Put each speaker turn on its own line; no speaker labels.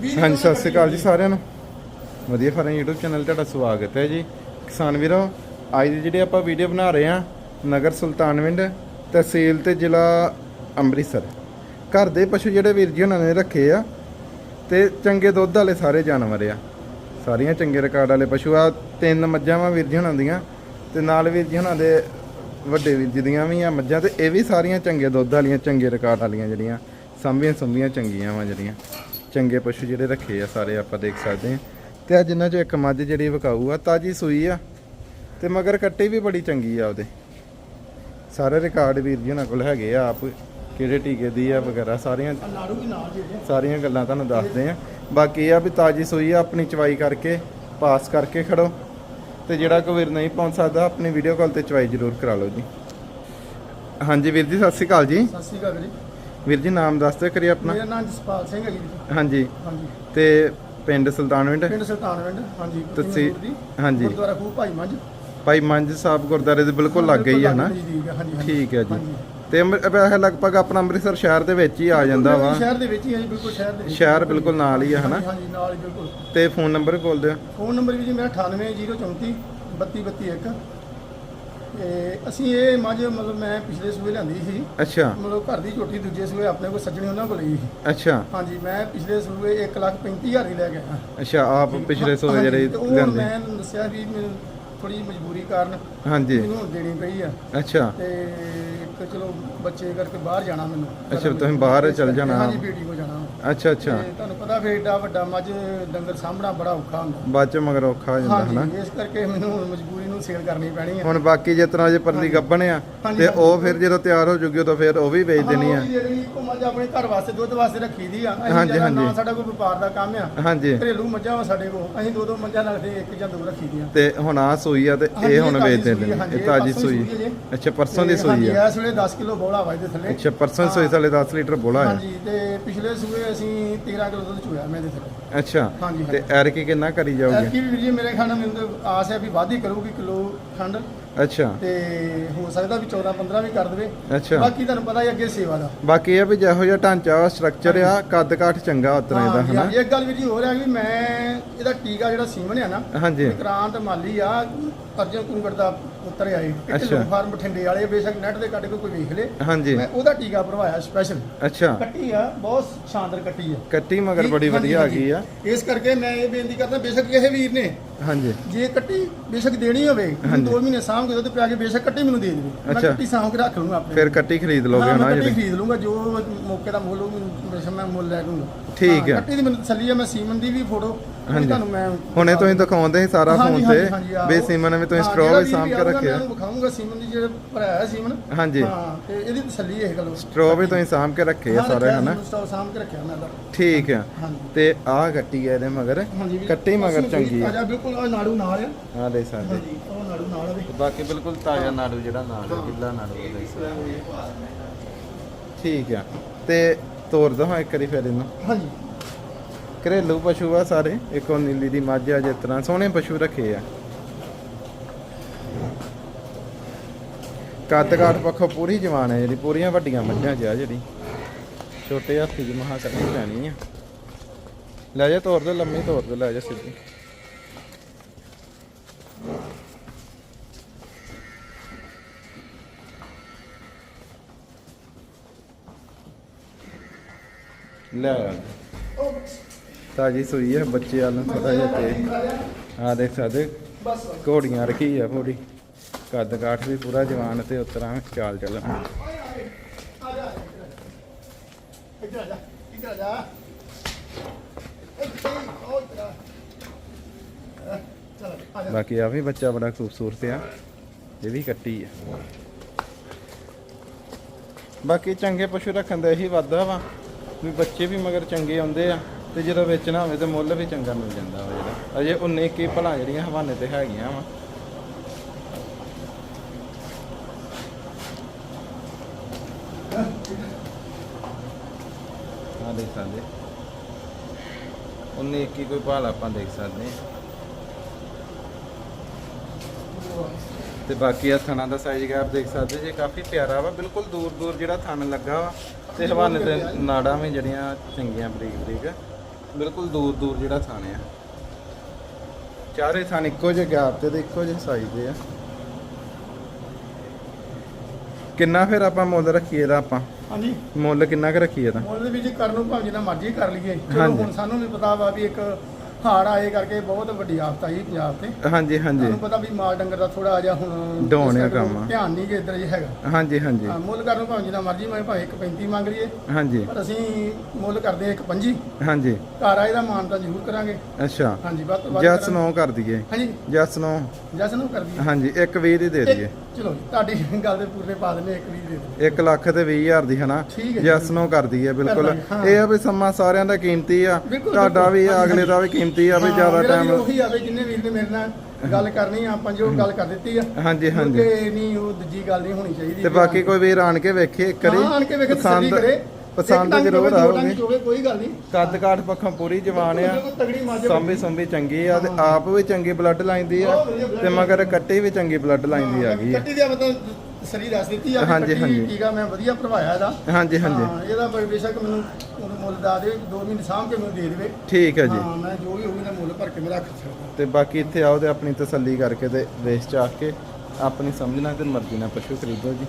ਹਾਂਜੀ ਸਤਿ ਸ਼੍ਰੀ ਅਕਾਲ ਜੀ ਸਾਰਿਆਂ ਨੂੰ। ਵਧੀਆ ਫਾਰਮ YouTube ਚੈਨਲ ਤੁਹਾਡਾ ਸਵਾਗਤ ਹੈ ਜੀ। ਕਿਸਾਨ ਵੀਰੋ ਅੱਜ ਦੀ ਜਿਹੜੀ ਆਪਾਂ ਵੀਡੀਓ ਬਣਾ ਰਹੇ ਹਾਂ ਨਗਰ ਸੁਲਤਾਨਵਿੰਡ ਤਹਿਸੀਲ ਤੇ ਜ਼ਿਲ੍ਹਾ ਅੰਮ੍ਰਿਤਸਰ। ਘਰ ਦੇ ਪਸ਼ੂ ਜਿਹੜੇ ਵੀਰ ਜੀ ਉਹਨਾਂ ਨੇ ਰੱਖੇ ਆ ਤੇ ਚੰਗੇ ਦੁੱਧ ਵਾਲੇ ਸਾਰੇ ਜਾਨਵਰ ਆ। ਸਾਰੀਆਂ ਚੰਗੇ ਰਿਕਾਰਡ ਵਾਲੇ ਪਸ਼ੂ ਆ ਤਿੰਨ ਮੱਝਾਂ ਵਾ ਵੀਰ ਜੀ ਹੁਣਾਂ ਦੀਆਂ ਤੇ ਨਾਲ ਵੀਰ ਜੀ ਹੁਣਾਂ ਦੇ ਵੱਡੇ ਵੀਰ ਜੀ ਦੀਆਂ ਵੀ ਆ ਮੱਝਾਂ ਤੇ ਇਹ ਵੀ ਸਾਰੀਆਂ ਚੰਗੇ ਦੁੱਧ ਵਾਲੀਆਂ ਚੰਗੇ ਰਿਕਾਰਡ ਵਾਲੀਆਂ ਜਿਹੜੀਆਂ ਸੰਭੀਆਂ ਸੰਭੀਆਂ ਚੰਗੀਆਂ ਵਾ ਜਿਹੜੀਆਂ। ਚੰਗੇ ਪਸ਼ੂ ਜਿਹੜੇ ਰੱਖੇ ਆ, ਸਾਰੇ ਆਪਾਂ ਦੇਖ ਸਕਦੇ ਆ ਤੇ ਅੱਜ ਇਹਨਾਂ ਚੋਂ ਇੱਕ ਮੱਝ ਜਿਹੜੀ ਵਿਕਾਊ ਆ, ਤਾਜੀ ਸੂਈ ਆ। ਤੇ ਮਗਰ ਕੱਟੀ ਵੀ ਬੜੀ ਚੰਗੀ ਆ ਉਹਦੇ। ਸਾਰੇ ਰਿਕਾਰਡ ਵੀਰ ਜੀ ਉਹਨਾਂ ਕੋਲ ਹੈਗੇ ਆ, ਆਪ ਕਿਹੜੇ ਟੀਕੇ ਦੀ ਆ ਵਗੈਰਾ, ਸਾਰੀਆਂ ਸਾਰੀਆਂ ਗੱਲਾਂ ਤੁਹਾਨੂੰ ਦੱਸਦੇ ਆ। ਬਾਕੀ ਇਹ ਆ ਵੀ ਤਾਜੀ ਸੂਈ ਆ, ਆਪਣੀ ਚਵਾਈ ਕਰਕੇ, ਪਾਸ ਕਰਕੇ ਖੜੋ। ਤੇ ਜਿਹੜਾ ਕੋਈ ਵੀਰ ਨਹੀਂ ਪਹੁੰਚ ਸਕਦਾ, ਆਪਣੀ ਵੀਡੀਓ ਕਾਲ ਤੇ ਚਵਾਈ ਜ਼ਰੂਰ ਕਰਾ ਲਓ ਜੀ। ਹਾਂਜੀ ਵੀਰ ਜੀ, ਸਤਿ ਸ਼੍ਰੀ ਅਕਾਲ ਜੀ।
ਸਤਿ ਸ਼੍ਰੀ ਅਕਾਲ ਜੀ।
ਵੀਰ ਜੀ ਨਾਮ ਦੱਸ ਦਿਓ ਕਰੀ ਆਪਣਾ।
ਮੇਰਾ ਨਾਮ ਜਸਪਾਲ ਸਿੰਘ ਹੈ ਜੀ।
ਹਾਂਜੀ।
ਹਾਂਜੀ।
ਤੇ ਪਿੰਡ ਸੁਲਤਾਨਵਿੰਡ?
ਪਿੰਡ ਸੁਲਤਾਨਵਿੰਡ ਹਾਂਜੀ
ਤੁਸੀਂ- ਹਾਂਜੀ।
ਗੁਰਦੁਆਰਾ ਖੂਹ ਭਾਈ ਮੰਝ।
ਭਾਈ ਮੰਜ ਸਾਹਿਬ ਗੁਰਦਾਰੇ ਦੇ ਬਿਲਕੁਲ ਲੱਗ ਗਈ ਹੈ ਨਾ?
ਹੈ,
ਠੀਕ ਹੈ ਜੀ। ਤੇ ਅੰਮ੍ਰਿ- ਵੈਸੇ ਲਗਭਗ ਆਪਣਾ ਅੰਮ੍ਰਿਤਸਰ ਸ਼ਹਿਰ ਦੇ ਵਿੱਚ ਹੀ ਆ ਜਾਂਦਾ ਵਾ।
ਸ਼ਹਿਰ ਦੇ ਵਿੱਚ ਹੀ ਹੈ ਜੀ ਬਿਲਕੁਲ ਸ਼ਹਿਰ ਦੇ
ਸ਼ਹਿਰ ਬਿਲਕੁਲ ਨਾਲ ਹੀ ਆ ਹਨਾ?
ਹਾਂਜੀ, ਨਾਲ ਹੀ ਬਿਲਕੁਲ।
ਤੇ ਫੋਨ ਨੰਬਰ ਬੋਲ ਦਿਓ।
ਫੋਨ ਨੰਬਰ ਵੀ ਜੀ ਮੇਰਾ 98034 3231 ਤੇ ਅਸੀਂ ਇਹ ਮੱਝ ਮਤਲਬ ਮੈਂ ਪਿਛਲੇ ਸੂਏ ਲਿਆਂਦੀ ਸੀ।
ਅੱਛਾ।
ਮਤਲਬ ਘਰ ਦੀ ਝੋਟੀ ਦੂਜੇ ਸੂਏ ਆਪਣੇ ਕੋਲ ਸੱਜਣੀ ਉਹਨਾਂ ਕੋਲ ਹੀ ਸੀ।
ਅੱਛਾ।
ਹਾਂਜੀ ਮੈਂ ਪਿਛਲੇ ਸੂਏ 135000 ਦੀ ਲੈ ਕੇ ਆਇਆ।
ਅੱਛਾ ਆਪ ਪਿਛਲੇ ਸੋ
ਹਾਂਜੀ,
ਜਿਹੜੇ
ਤੇ ਉਹ
ਲੈਂਦੇ
ਮੈਂ ਦੱਸਿਆ ਵੀ ਥੋੜੀ ਮਜਬੂਰੀ ਕਾਰਨ
ਹਾਂਜੀ।
ਮੈਨੂੰ ਦੇਣੀ ਪਈ ਆ।
ਅੱਛਾ।
ਤੇ ਇੱਕ ਚਲੋ ਬੱਚੇ ਕਰਕੇ ਬਾਹਰ ਜਾਣਾ ਮੈਨੂੰ।
ਅੱਛਾ, ਤੁਸੀਂ ਬਾਹਰ ਚਲ ਜਾਣਾ।
ਹਾਂਜੀ ਬੇਟੀ ਕੋ ਜਾਣਾ।
ਅੱਛਾ ਅੱਛਾ।
ਤੇ ਤੁਹਾਨੂੰ ਪਤਾ ਫੇਰ ਏਡਾ ਵੱਡਾ ਮੱਝ ਡੰਗਰ ਸਾਹਮਣਾ ਬੜਾ ਔਖਾ ਹੁੰਦਾ।
ਬਾਅਦ ਚ ਮਗਰ ਔਖਾ ਹੋ ਜਾਂਦਾ ਹਨਾ?
ਹਾਂਜੀ ਇਸ ਕਰਕੇ ਮੈਨੂੰ ਹੁਣ ਮਜਬੂਰੀ ਨੂੰ ਸੇਲ ਕਰਨੀ ਪੈਣੀ ਹੈ
ਹੁਣ ਬਾਕੀ ਜਿਸ ਤਰ੍ਹਾਂ ਜੇ ਪਰਲੀ ਗੱਬਣ ਆ ਤੇ ਉਹ ਫਿਰ ਜਦੋਂ ਤਿਆਰ ਹੋ ਜੂਗੀ ਉਦੋਂ ਫਿਰ ਉਹ ਵੀ ਵੇਚ ਦੇਣੀ ਆ।
ਹਾਂ, ਉਹ ਵੀ ਜਿਹੜੀ ਇੱਕੋ ਮੱਝ ਆਪਣੇ ਘਰ ਵਾਸਤੇ ਦੁੱਧ ਵਾਸਤੇ ਰੱਖੀ ਦੀ ਆ ਅਸੀਂ
ਹਾਂਜੀ,
ਜਿਹੜਾ
ਹਾਂਜੀ।
ਨਾ ਸਾਡਾ ਕੋਈ ਵਪਾਰ ਦਾ ਕੰਮ ਆ।
ਹਾਂਜੀ।
ਘਰੇਲੂ ਮੱਝਾਂ ਵਾ ਸਾਡੇ ਕੋਲ ਅਸੀਂ ਦੋ ਦੋ ਮੱਝਾਂ ਰੱਖਦੇ ਇੱਕ ਜਾਂ ਦੋ ਰੱਖੀ ਦੀਆਂ।
ਤੇ ਹੁਣ ਆ ਸੂਈ ਆ ਤੇ
ਹਾਂਜੀ,
ਇਹ
ਇਹ
ਹੁਣ
ਤਾਜ਼ੀ
ਵੇਚ
ਸੂਈ ਆ,
ਦੇਣੀ
ਹਾਂਜੀ,
ਇਹ
ਇਹ
ਤਾਜੀ
ਪਰਸੋਂ
ਸੂਈ
ਸੂਈ ਆ ਜੀ।
ਅੱਛਾ ਪਰਸੋਂ ਦੀ
ਤੇ
ਸੂਈ
ਹਾਂਜੀ,
ਆ
ਇਸ ਵੇਲੇ 10 ਕਿਲੋ ਬੋਲਾ ਵਾ ਇਹਦੇ ਥੱਲੇ।
ਅੱਛਾ ਪਰਸੋਂ ਦੀ ਸੂਈ ਥੱਲੇ 10 ਲੀਟਰ ਬੋਲਾ ਆ।
ਹਾਂਜੀ ਤੇ ਪਿਛਲੇ ਸੂਏ ਅਸੀਂ 13 ਕਿਲੋ ਦੁੱਧ ਚੋਇਆ ਮੈਂ ਇਹਦੇ ਥੱਲੇ।
ਅੱਛਾ
ਹਾਂਜੀ,
ਤੇ ਐਰਕੀ ਕਿੰਨਾ ਕਰੀ ਜਾਓਗੇ?
ਐਤਕੀ ਵੀ ਵੀਰ ਜੀ ਮੇਰੇ ਖਿਆਲ ਨਾਲ ਮੈਨੂੰ ਤਾਂ ਆਸ ਹੈ ਵੀ ਵਾਧੀ ਕਰੂਗੀ ਕਿਲੋ ਖੰਡ।
ਅੱਛਾ।
ਤੇ ਹੋ ਸਕਦਾ ਵੀ 14 15 ਵੀ ਕਰ ਦੇਵੇ।
ਅੱਛਾ।
ਬਾਕੀ ਤੁਹਾਨੂੰ ਪਤਾ ਹੀ ਅੱਗੇ ਸੇਵਾ ਦਾ।
ਬਾਕੀ ਇਹ ਆ ਵੀ ਜਿਹੋ ਜਿਹਾ ਢਾਂਚਾ ਸਟਰਕਚਰ ਆ ਕੱਦ ਕਾਠ ਚੰਗਾ ਉਤਰਾ ਇਹਦਾ
ਹਾਂਜੀ,
ਹਨਾ?
ਹਾਂਜੀ, ਇੱਕ ਗੱਲ ਵੀਰ ਜੀ ਹੋਰ ਹੈ ਵੀ ਮੈਂ ਇਹਦਾ ਟੀਕਾ ਜਿਹੜਾ ਸੀਮਨ ਆ ਨਾ
ਹਾਂਜੀ।
ਵਿਕਰਾਂਤ ਮਾਲੀ ਆ ਅਰਜਨ ਕੁੰਗੜ ਦਾ ਪੁੱਤਰ ਆਏ
ਅੱਛਾ।
ਅੱਛਾ ਫਾਰਮ ਬਠਿੰਡੇ ਵਾਲੇ ਬੇਸ਼ੱਕ ਨੈਟ ਦੇ ਕੱਢ ਕੇ ਕੋਈ ਵੇਖ ਲੇ।
ਹਾਂਜੀ।
ਮੈਂ ਉਹਦਾ ਟੀਕਾ ਭਰਵਾਇਆ ਸਪੈਸ਼ਲ
ਅੱਛਾ।
ਕੱਟੀ ਆ ਬਹੁਤ ਸ਼ਾਨਦਾਰ ਕੱਟੀ ਆ।
ਕੱਟੀ ਮਗਰ ਬੜੀ
ਹਾਂਜੀ,
ਵਧੀਆ ਆ
ਹਾਂਜੀ।
ਗਈ ਆ।
ਇਸ ਕਰਕੇ ਮੈਂ ਇਹ ਬੇਨਤੀ ਕਰਦਾ ਬੇਸ਼ੱਕ ਕਿਸੇ ਵੀਰ ਨੇ
ਹਾਂਜੀ।
ਜੇ ਕੱਟੀ ਬੇਸ਼ੱਕ ਦੇਣੀ ਹੋਵੇ
ਹਾਂਜੀ।
ਦੋ ਮਹੀਨੇ ਸਾਂਭ ਕੇ ਦੁੱਧ ਪਿਆ ਕੇ ਬੇਸ਼ੱਕ ਕੱਟੀ ਮੈਨੂੰ ਦੇ ਦੇਵੇ। ਮੈਂ
ਅੱਛਾ।
ਕੱਟੀ ਸਾਂਭ ਕੇ ਰੱਖ ਲੂੰਗਾ ਆਪਣੇ।
ਫਿਰ ਕੱਟੀ ਖਰੀਦ ਲੋਗੇ ਜਿਹੜੀ।
ਖਰੀਦ ਜੋ ਮੌਕੇ ਦਾ ਮੁੱਲ ਮੈਨੂੰ ਮੈਂ ਮੁੱਲ ਲੈ ਲੂੰਗਾ
ਠੀਕ
ਹਾਂ,
ਹੈ।
ਕੱਟੀ ਦੀ ਮੈਨੂੰ ਤਸੱਲੀ ਆ ਮੈਂ ਸੀਮਨ ਦੀ ਵੀ ਫੋਟੋ
ਹਾਂਜੀ।
ਤੁਹਾਨੂੰ ਮੈਂ
ਹੁਣੇ ਤੁਸੀਂ ਦਿਖਾਉਂਦੇ ਸੀ ਸਾਰਾ ਫੋਨ ਤੇ। ਬੇ ਸੀਮਨ ਵੀ ਤੁਸੀਂ
ਹਾਂ,
ਸਟ੍ਰੋ
ਜਿਹੜਾ
ਵੀ ਸਾਂਭ ਕੇ ਰੱਖਿਆ।
ਮੈਂ ਵਿਖਾਊਂਗਾ ਸੀਮਨ ਦੀ ਜਿਹੜਾ ਭਰਾਇਆ ਹੈ ਸੀਮਨ।
ਹਾਂਜੀ।
ਹਾਂ ਤੇ ਇਹਦੀ ਤਸੱਲੀ ਇਹ ਗੱਲ।
ਸਟ੍ਰੋ ਵੀ ਤੁਸੀਂ ਸਾਂਭ ਕੇ ਰੱਖੇ ਆ ਸਾਰੇ ਹਨਾ?
ਸਟਾਲ ਸਾਂਭ ਕੇ ਰੱਖਿਆ ਮੈਂ ਤਾਂ।
ਠੀਕ ਆ। ਤੇ ਆਹ ਕੱਟੀ ਆ ਇਹਦੇ ਮਗਰ। ਕੱਟੀ ਮਗਰ ਚੰਗੀ ਆ।
ਬਿਲਕੁਲ ਆਹ ਨਾੜੂ ਨਾਲ ਆ।
ਆਹ ਦੇ ਸਕਦੇ।
ਹਾਂਜੀ ਉਹ ਨਾੜੂ ਨਾਲ ਆ ਵੀ।
ਬਾਕੀ ਬਿਲਕੁਲ ਤਾਜ਼ਾ ਨਾੜੂ ਜਿਹੜਾ ਨਾਲ ਹੈ ਗਿੱਲਾ ਨਾੜੂ ਸਕਦੇ ਠੀਕ ਆ। ਤੇ ਤੋਰ ਦੋ ਹਾਂ ਇੱਕ ਵਾਰੀ ਫਿਰ ਇਹਨੂੰ।
ਹਾਂਜੀ।
ਘਰੇਲੂ ਪਸ਼ੂ ਆ ਸਾਰੇ। ਇੱਕੋ ਨੀਲੀ ਦੀ ਮੱਝ ਆ ਜਿਸ ਤਰ੍ਹਾਂ। ਸੋਹਣੇ ਪਸ਼ੂ ਰੱਖੇ ਆ। ਕੱਦ ਕਾਠ ਪੱਖੋਂ ਪੂਰੀ ਜਵਾਨ ਹੈ ਜਿਹੜੀ। ਪੂਰੀਆਂ ਵੱਡੀਆਂ ਮੱਝਾਂ 'ਚ ਆ ਜਿਹੜੀ। ਛੋਟੇ ਹੱਥੀ ਦੀ ਮਹਾ ਕਰਨੀ ਪੈਣੀ ਆ। ਲੈ ਜਾ ਤੋਰ ਦੇ, ਲੰਮੀ ਤੋਰ ਦੇ, ਲੈ ਜਾ ਸਿੱਧੀ। ਲੈ ਆ। ਤਾਜੀ ਸੂਈ ਹੈ ਬੱਚੇ ਵਾਲ ਨੂੰ ਥੋੜਾ ਜਿਹਾ ਤੇ ਆ ਦੇਖ ਸਕਦੇ, ਘੋੜੀਆਂ ਰੱਖੀ ਆ ਪੂਰੀ। ਕੱਦ ਕਾਠ ਵੀ ਪੂਰਾ ਜਵਾਨ ਤੇ ਉਤਰਾਂ ਚਾਲ ਚੱਲਣ। ਬਾਕੀ ਆ ਵੀ ਬੱਚਾ ਬੜਾ ਖੂਬਸੂਰਤ ਆ, ਇਹ ਵੀ ਕੱਟੀ ਆ। ਬਾਕੀ ਚੰਗੇ ਪਸ਼ੂ ਰੱਖਣ ਦਾ ਇਹੀ ਵਾਧਾ ਵਾ, ਵੀ ਬੱਚੇ ਵੀ ਮਗਰ ਚੰਗੇ ਆਉਂਦੇ ਆ। ਤੇ ਜਦੋਂ ਵੇਚਣਾ ਹੋਵੇ ਤੇ ਮੁੱਲ ਵੀ ਚੰਗਾ ਮਿਲ ਜਾਂਦਾ ਵਾ ਜਿਹੜਾ। ਅਜੇ ਉਨੇ ਕੀ ਭਲਾ ਜਿਹੜੀਆਂ ਹਵਾਨੇ ਤੇ ਹੈਗੀਆਂ ਵਾ। ਆ ਦੇਖ ਸਕਦੇ। ਉਨੇ ਕੀ ਕੋਈ ਭਾਲ ਆਪਾਂ ਦੇਖ ਸਕਦੇ ਤੇ ਬਾਕੀ ਆ ਥਣਾ ਦਾ ਸਾਈਜ਼ ਗੈਪ ਦੇਖ ਸਕਦੇ ਜੇ ਕਾਫੀ ਪਿਆਰਾ ਵਾ, ਬਿਲਕੁਲ ਦੂਰ ਦੂਰ ਜਿਹੜਾ ਥਣ ਲੱਗਾ ਵਾ, ਤੇ ਹਵਾਨੇ ਤੇ ਨਾੜਾਂ ਵੀ ਜਿਹੜੀਆਂ ਚੰਗੀਆਂ ਬਰੀਕ ਬਰੀਕ ਬਿਲਕੁਲ ਦੂਰ ਦੂਰ ਜਿਹੜਾ ਥਾਂ ਆ। ਚਾਰੇ ਥਾਂ ਇੱਕੋ ਜਿਹੇ ਗੈਪ ਤੇ ਤੇ ਇੱਕੋ ਜਿਹੇ ਸਾਈਜ਼ ਦੇ ਆ। ਕਿੰਨਾ ਫਿਰ ਆਪਾਂ ਮੁੱਲ ਰੱਖੀਏ ਇਹਦਾ ਆਪਾਂ?
ਹਾਂਜੀ।
ਮੁੱਲ ਕਿੰਨਾ ਕੁ ਰੱਖੀਏ ਇਹਦਾ?
ਮੁੱਲ ਦੇ ਵਿੱਚ ਕਰਨ ਨੂੰ ਭਾਵੇਂ ਜਿੰਨਾ ਮਰਜ਼ੀ ਕਰ ਲਈਏ। ਚਲੋ
ਹਾਂਜੀ।
ਹੁਣ ਸਾਨੂੰ ਵੀ ਪਤਾ ਵਾ ਵੀ ਇੱਕ ਹਾੜ ਆਏ ਕਰਕੇ ਬਹੁਤ ਵੱਡੀ ਆਫਤ ਆਈ ਪੰਜਾਬ ਤੇ।
ਹਾਂਜੀ ਹਾਂਜੀ।
ਤੁਹਾਨੂੰ ਪਤਾ ਵੀ ਮਾਲ ਡੰਗਰ ਦਾ ਥੋੜਾ ਜਿਹਾ ਹੁਣ
ਆ
ਕਰਕੇ
ਕੰਮ।
ਧਿਆਨ ਨਹੀਂ ਕਿ ਇੱਧਰ ਹੀ ਹੈਗਾ।
ਹਾਂਜੀ ਹਾਂਜੀ।
ਹਾਂ, ਮੁੱਲ ਕਰਨ ਨੂੰ ਭਾਵੇਂ ਜਿੰਨਾ ਮਰਜ਼ੀ ਮੈਂ ਭਾਵੇਂ 1.35 ਮੰਗ ਲਈਏ।
ਹਾਂਜੀ।
ਪਰ ਅਸੀਂ ਮੁੱਲ ਕਰਦੇ ਹਾਂ 1.25
ਹਾਂਜੀ।
ਘਰ ਆਏ ਦਾ ਮਾਨ ਤਾਂ ਜ਼ਰੂਰ ਕਰਾਂਗੇ।
ਅੱਛਾ।
ਹਾਂਜੀ ਵੱਧ ਤੋਂ ਵੱਧ
ਜਸ
ਕਰਾਂਗੇ।
ਨੋ ਕਰ ਦਈਏ।
ਹਾਂਜੀ।
ਜਸ ਨੋ।
ਜਸ ਨੂੰ ਕਰ ਦਈਏ।
ਹਾਂਜੀ ਇੱਕ 20 ਦੀ ਦੇ ਦਈਏ।
ਚਲੋ ਜੀ, ਤੁਹਾਡੀ ਗੱਲ ਦੇ ਪੂਰੇ ਪਾ ਦਿੰਦੇ ਇੱਕ ਵੀ ਦੇ ਦਿੰਦੇ
1 ਲੱਖ ਤੇ 20000 ਦੀ ਹਨਾ?
ਠੀਕ ਹੈ ਜੀ।
ਜਸ ਨੋ ਕਰ ਦਈਏ ਬਿਲਕੁਲ।
ਦਾਂਗੇ, ਹਾਂ।
ਇਹ ਆ ਵੀ ਸਮਾਂ ਸਾਰਿਆਂ ਦਾ ਕੀਮਤੀ ਆ।
ਬਿਲਕੁਲ,
ਤੁਹਾਡਾ ਵੀ
ਬਿਲਕੁਲ।
ਅਗਲੇ ਦਾ ਵੀ ਕੀਮਤੀ ਆ ਵੀ ਜ਼ਿਆਦਾ ਟਾਈਮ
ਉਹੀ ਆਵੇ ਜਿੰਨੇ ਵੀਰ ਨੇ ਮੇਰੇ ਨਾਲ ਗੱਲ ਕਰਨੀ ਆ ਆਪਾਂ ਜੋ ਗੱਲ ਕਰ ਦਿੱਤੀ ਆ।
ਹਾਂਜੀ ਹਾਂਜੀ।
ਕਿਉਂਕਿ ਨਹੀਂ ਉਹ ਦੂਜੀ ਗੱਲ ਨਹੀਂ ਹੋਣੀ ਚਾਹੀਦੀ
ਤੇ ਬਾਕੀ ਕੋਈ ਵੀਰ ਆਣ ਕੇ ਵੇਖੇ ਇੱਕ ਵਾਰੀ
ਆਣ ਕੇ ਵੇਖੇ ਤਸੱਲੀ ਕਰੇ।
ਪਸੰਦ ਜ਼ਰੂਰ ਆਉਗੀ
ਕੋਈ ਗੱਲ ਨਹੀਂ।
ਕੱਦ ਕਾਠ ਪੱਖੋਂ ਪੂਰੀ ਜਵਾਨ ਆ। ਸੰਭੀ ਸੰਭੀ ਚੰਗੀ ਆ ਤੇ ਆਪ ਵੀ ਚੰਗੀ ਬਲੱਡ ਲਾਈਨ ਦੀ ਆ ਤੇ ਮਗਰ ਕੱਟੀ ਵੀ ਚੰਗੀ ਬਲੱਡ ਲਾਈਨ ਦੀ ਹੈਗੀ ਆ।
ਕੱਟੀ ਦੀ ਮਤਲਬ ਸਰੀ ਦੱਸ ਦਿੱਤੀ ਆ
ਹਾਂਜੀ,
ਕੱਟੀ
ਹਾਂਜੀ।
ਆ ਮੈਂ ਵਧੀਆ ਭਰਵਾਇਆ ਇਹਦਾ।
ਹਾਂਜੀ ਹਾਂਜੀ।
ਹਾਂ, ਇਹਦਾ ਬੇ- ਬੇਸ਼ੱਕ ਮੈਨੂੰ ਉਹਨੂੰ ਮੁੱਲ ਦਾ ਦੇ 2 ਮਹੀਨੇ ਸਾਂਭ ਕੇ ਮੈਨੂੰ ਦੇ ਦੇਵੇ।
ਠੀਕ ਹੈ ਜੀ।
ਹਾਂ ਮੈਂ ਜੋ ਵੀ ਹੋਊਗੀ ਨਾ ਮੁੱਲ ਭਰ ਕੇ ਮੈਂ ਰੱਖ ਸਕਦਾ।
ਤੇ ਬਾਕੀ ਇੱਥੇ ਆਓ ਤੇ ਆਪਣੀ ਤਸੱਲੀ ਕਰਕੇ ਤੇ ਵੇਚ ਚਾਹ ਕੇ ਆਪਣੀ ਸਮਝਣਾ ਤੇ ਮਰਜ਼ੀ ਨਾਲ ਪਸ਼ੂ ਖਰੀਦੋ ਜੀ।